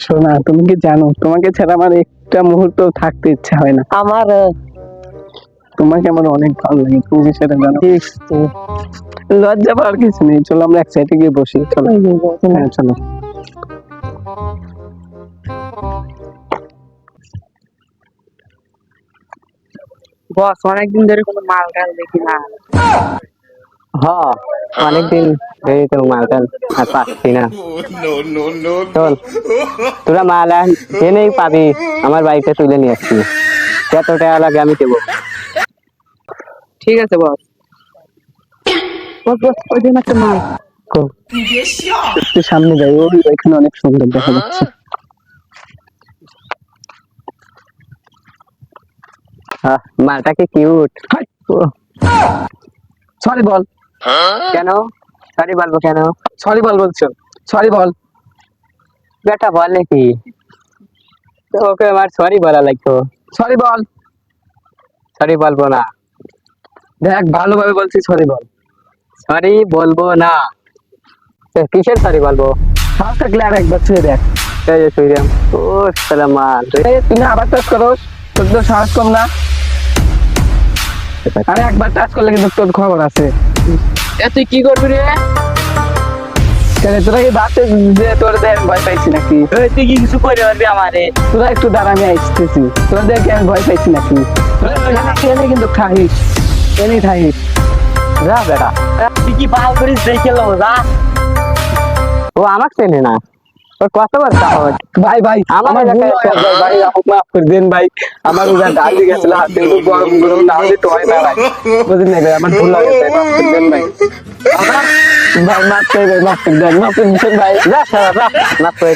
শোনা তুমি কি জানো? তোমাকে ছাড়া আমার একটা মুহূর্ত থাকতে ইচ্ছা হয় না। আমার তোমাকে আমার অনেক ভালো লাগে তুমি সেটা জানো। লজ্জা পাওয়ার কিছু নেই চলো আমরা এক সাইডে গিয়ে বসি চলো। হ্যাঁ চলো। বস অনেকদিন ধরে কোনো মাল টাল দেখি না। হ্যাঁ অনেকদিন ধরে তো মালটাল আর পাচ্ছি না। চল তোরা মাল এনেই পাবি আমার বাড়িতে তুলে নিয়ে আসছি কত টাকা লাগে আমি দেবো। ঠিক আছে বস। বস বস ওই দিন একটা মাল। একটু সামনে যাই ওই এখানে অনেক সুন্দর দেখা যাচ্ছে। মালটা কি কিউট সরি বল। কেন? সরি বলব কেন? সরি বল বলছো। সরি বল। বেটা বল নাকি? তো ওকে আমার সরি বলা লাগতো। সরি বল। সরি বলব না। দেখ ভালোভাবে বলছি সরি বল। সরি বলব না। কিসের সরি বলব? সাহস থাকলে আর একবার ছুঁয়ে দেখ। এই যে সুইরাম ও সালাম মাল এই, তুই না আবার টাচ করো তোর তো সাহস কম না। আরে একবার টাচ করলে কিন্তু তোর খবর আছে। এ তুই কি করবি রে? কেন তোরা কি যে তোর দেখ ভয় পাইছি নাকি? তুই কি কিছু করে পারবি আমারে? তোরা একটু দাঁড়া আমি আসতেছি। তোরা দেখে আমি ভয় পাইছি নাকি? এখানে কিন্তু খাইস এনেই খাইস যা বেটা। তুই কি পাল করিস? দেখে লো যা। ও আমাকে চেনে না। ওর ভাই ভাই আমার ভাই মাফ করে দেন ভাই। আমার ওটা ডালি গেছিল হাতে গরম গরম না হলে তো হয় না ভাই। বুঝলেন না ভাই আমার ভুল গেছে মাফ করে দেন ভাই। ভাই মাফ করে দেন মাফ করে দেন মাফ করে দেন ভাই। সারা যা না করে